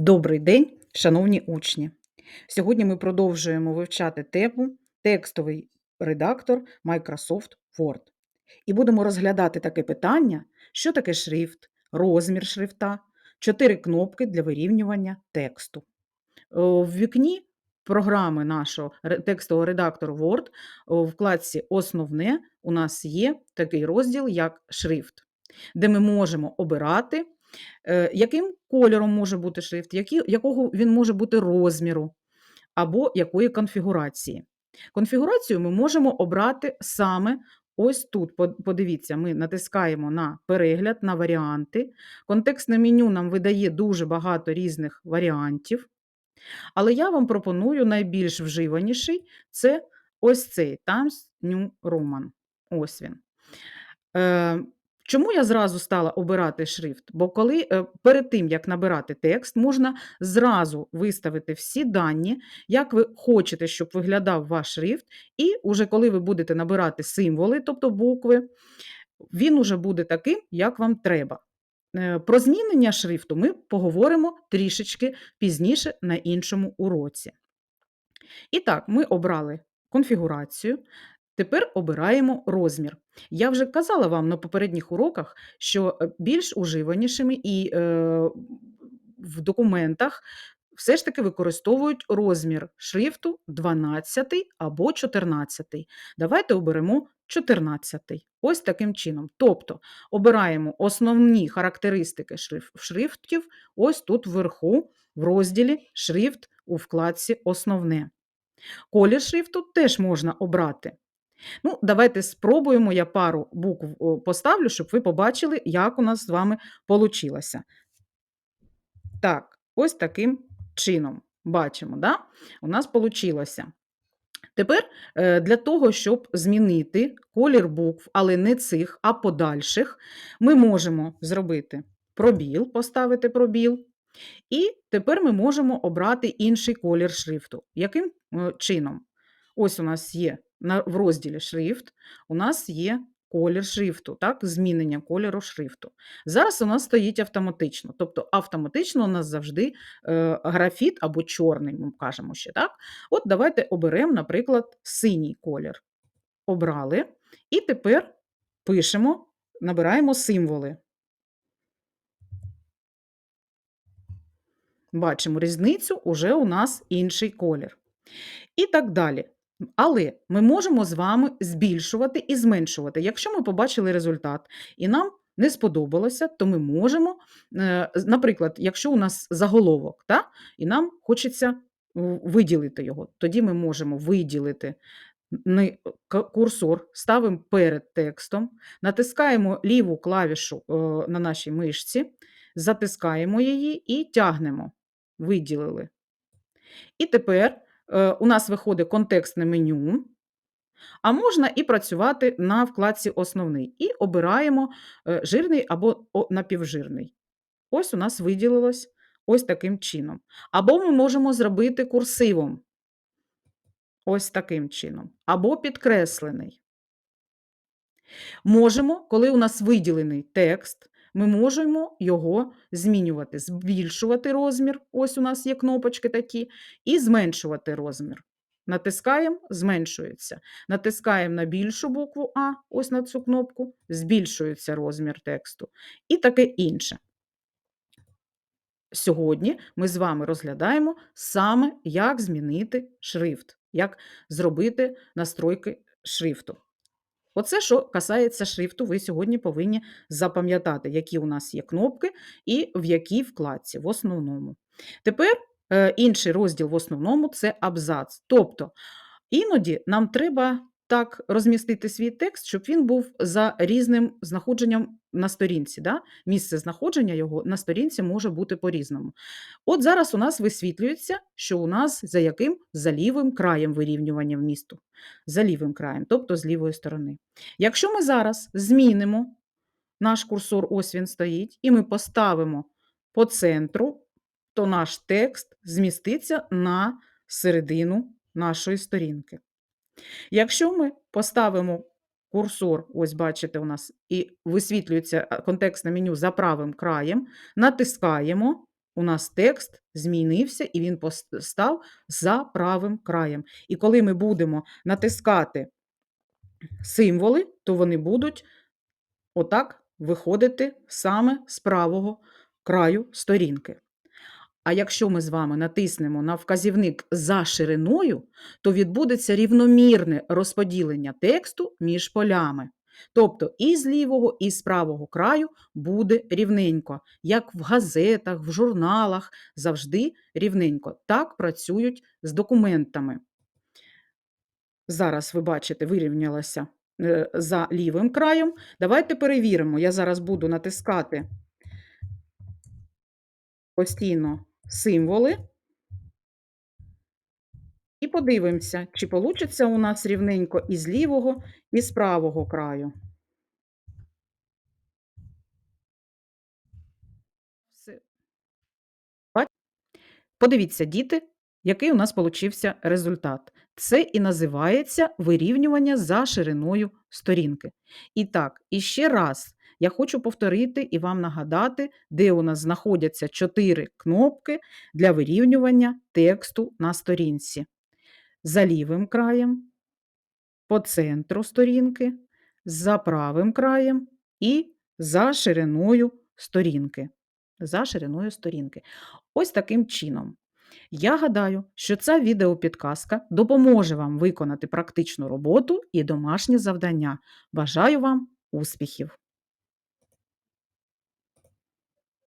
Добрий день, шановні учні! Сьогодні ми продовжуємо вивчати тему текстовий редактор Microsoft Word. І будемо розглядати таке питання, що таке шрифт, розмір шрифта, чотири кнопки для вирівнювання тексту. В вікні програми нашого текстового редактору Word в вкладці Основне у нас є такий розділ, як шрифт, де ми можемо обирати Е, яким кольором може бути шрифт, які, якого він може бути розміру або якої конфігурації. Конфігурацію ми можемо обрати саме ось тут. Подивіться, ми натискаємо на перегляд, на варіанти. Контекстне меню нам видає дуже багато різних варіантів. Але я вам пропоную найбільш вживаніший це ось цей Times New Roman. Ось він. Чому я зразу стала обирати шрифт? Бо коли е, перед тим, як набирати текст, можна зразу виставити всі дані, як ви хочете, щоб виглядав ваш шрифт, і уже коли ви будете набирати символи, тобто букви, він уже буде таким, як вам треба. Е, Про змінення шрифту ми поговоримо трішечки пізніше на іншому уроці. І так, ми обрали конфігурацію. Тепер обираємо розмір. Я вже казала вам на попередніх уроках, що е, більш уживанішими і е, в документах все ж таки використовують розмір шрифту 12 або 14. Давайте оберемо 14. Ось таким чином. Тобто обираємо основні характеристики шриф- шрифтів ось тут вверху, в розділі Шрифт у вкладці Основне. Колір шрифту теж можна обрати. Ну, давайте спробуємо. Я пару букв поставлю, щоб ви побачили, як у нас з вами получилося. Так, ось таким чином. Бачимо, да? у нас получилося. Тепер е, для того, щоб змінити колір букв, але не цих, а подальших, ми можемо зробити пробіл, поставити пробіл. І тепер ми можемо обрати інший колір шрифту. Яким е, чином? Ось у нас є в розділі шрифт, у нас є колір шрифту, так, змінення кольору шрифту. Зараз у нас стоїть автоматично, тобто автоматично у нас завжди е, графіт або чорний, ми кажемо ще. так. От давайте оберемо, наприклад, синій колір. Обрали. І тепер пишемо, набираємо символи. Бачимо різницю, уже у нас інший колір. І так далі. Але ми можемо з вами збільшувати і зменшувати. Якщо ми побачили результат і нам не сподобалося, то ми можемо, е, наприклад, якщо у нас заголовок, та, і нам хочеться виділити його, тоді ми можемо виділити курсор, ставимо перед текстом, натискаємо ліву клавішу е, на нашій мишці, затискаємо її і тягнемо. Виділили. І тепер е, у нас виходить контекстне меню, а можна і працювати на вкладці Основний. І обираємо е, жирний або напівжирний. Ось у нас виділилось ось таким чином. Або ми можемо зробити курсивом. Ось таким чином. Або підкреслений. Можемо, коли у нас виділений текст, ми можемо його змінювати, збільшувати розмір, ось у нас є кнопочки такі, і зменшувати розмір. Натискаємо, зменшується. Натискаємо на більшу букву А, ось на цю кнопку, збільшується розмір тексту. І таке інше. Сьогодні ми з вами розглядаємо саме, як змінити шрифт, як зробити настройки шрифту. Оце, що касається шрифту, ви сьогодні повинні запам'ятати, які у нас є кнопки і в якій вкладці, в основному. Тепер е, інший розділ в основному це абзац. Тобто, іноді нам треба так розмістити свій текст, щоб він був за різним знаходженням на сторінці. Да? Місце знаходження його на сторінці може бути по-різному. От зараз у нас висвітлюється, що у нас за яким за лівим краєм вирівнювання вмісту. За лівим краєм, тобто з лівої сторони. Якщо ми зараз змінимо наш курсор, ось він стоїть, і ми поставимо по центру, то наш текст зміститься на середину нашої сторінки. Якщо ми поставимо курсор, ось бачите, у нас і висвітлюється а, контекстне меню за правим краєм, натискаємо, у нас текст змінився і він став за правим краєм. І коли ми будемо натискати символи, то вони будуть отак виходити саме з правого краю сторінки. А якщо ми з вами натиснемо на вказівник за шириною, то відбудеться рівномірне розподілення тексту між полями. Тобто і з лівого, і з правого краю буде рівненько, як в газетах, в журналах, завжди рівненько. Так працюють з документами. Зараз ви бачите, вирівнялося е, за лівим краєм. Давайте перевіримо. Я зараз буду натискати постійно символи. І подивимося, чи вийде у нас рівненько і з лівого, і з правого краю. Подивіться, діти, який у нас получився результат. Це і називається вирівнювання за шириною сторінки. І так, і ще раз я хочу повторити і вам нагадати, де у нас знаходяться чотири кнопки для вирівнювання тексту на сторінці. За лівим краєм, по центру сторінки, за правим краєм і за шириною сторінки. За шириною сторінки. Ось таким чином. Я гадаю, що ця відеопідказка допоможе вам виконати практичну роботу і домашні завдання. Бажаю вам успіхів!